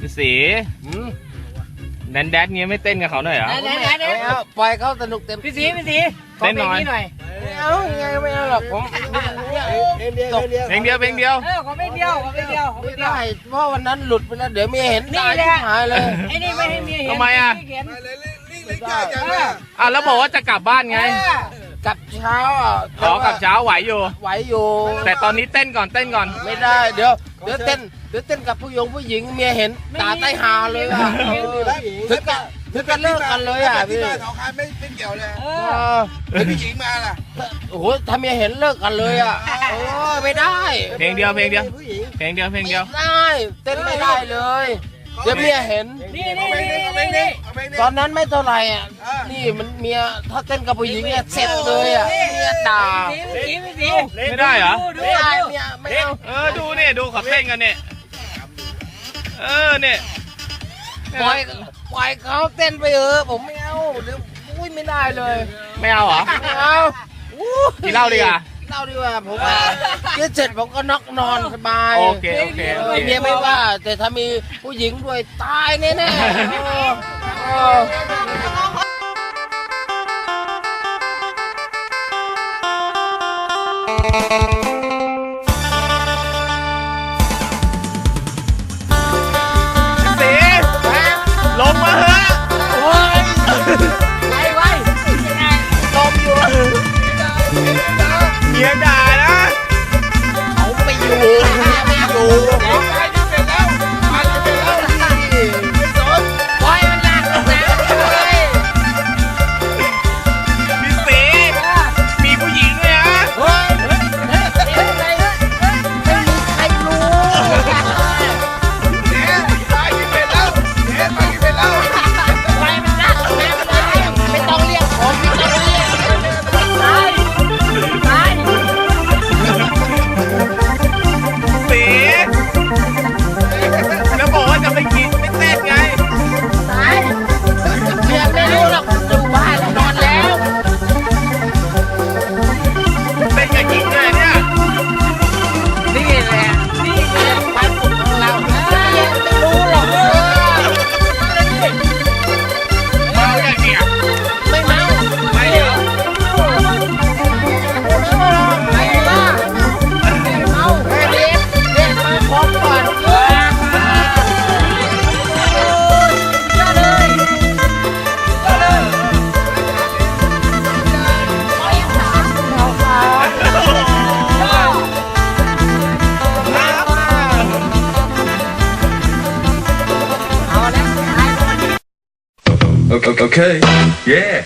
พี่สีแดนแดนเงี้ยไม่เต้นกับเขาหน่อยเหรอ ไหนไหนไหนไม่เอาปล่อยเขาสนุกเต็มพี่สีพี่สีเต้นหน่อยขพลงหน่อยไม่เอาไงไม่เอาหรอกผมเนี่ยตกเพลงเดียวเพลงเดียว เออขอเพลงเดียวขอเพลงเดียวขอเพลไม่งเดียว ได้เพราะวันนั้นหลุดไปแล้วเดี๋ยวเมียเห็นนี่ตายแหละ หายเลยไอ้นี่ไม่ให้เมียเห็นทำไมอะ เห็นไม่ได้เอออะแล้วบอกว่าจะกลับบ้านไงเออกับเช้าอะขอกลับเช้าไหวอยู่ ไหวอยู่แต่ตอนนี้เต้นก่อนเต้นก่อน ไม่ได้เดี๋ยวเดี๋ยวเต้นเดี๋ยวเต้นกับผู้หญิงผู้หญิงเมียเห็นตาใต้หาเลยอะเออถึงกันถึงกันเลิกกันเลยอะที่พี่บ้านของใครไม่ไม่เกี่ยวเลยเอเอออแล้วพี่หญิงมาล่ะโอ้โหถ้าเมียเห็นเลิกกันเลยอะเออไม่ได้เพลงเดียวเพลงเดียวเพลงเดียวเพลงเดียวไม่ได้เต้นไม่ได้เลยเดี๋ยวเมียเห็นนี่เอานี่เพลงนี่นี้เอาเพลงนี้นี่เอาเพลงนี้ตอนนั้นไม่เท่าไหร่อะอ่านี่มันเมียถ้าเต้นกับผู้หญิงเนี่ยเสร็จเลยอะเมียด่าพี่สีพี่สีไม่ได้เหรอดูดูไม่ได้ดูเมียไม่เอาเออดูเนี่ยดูเขาเต้นกันเนี่ย เออเนี่ยปล่อยปล่อยเขาเต้นไปเออผมไม่เอาเดี๋ยวอุ้ยไม่ได้เลยไม่เอาเหรอไม่เอาอู้กินเหล้าดีกว่ากินเหล้าดีกว่าผมว่าเดี๋ยวเสร็จผมก็นอกนอนสบายโอเคโอเคโอเออเคเมียไม่ว่า แต่ถ้ามีผู้หญิงด้วยตายแน่ๆเออเออสี Okay. Yeah.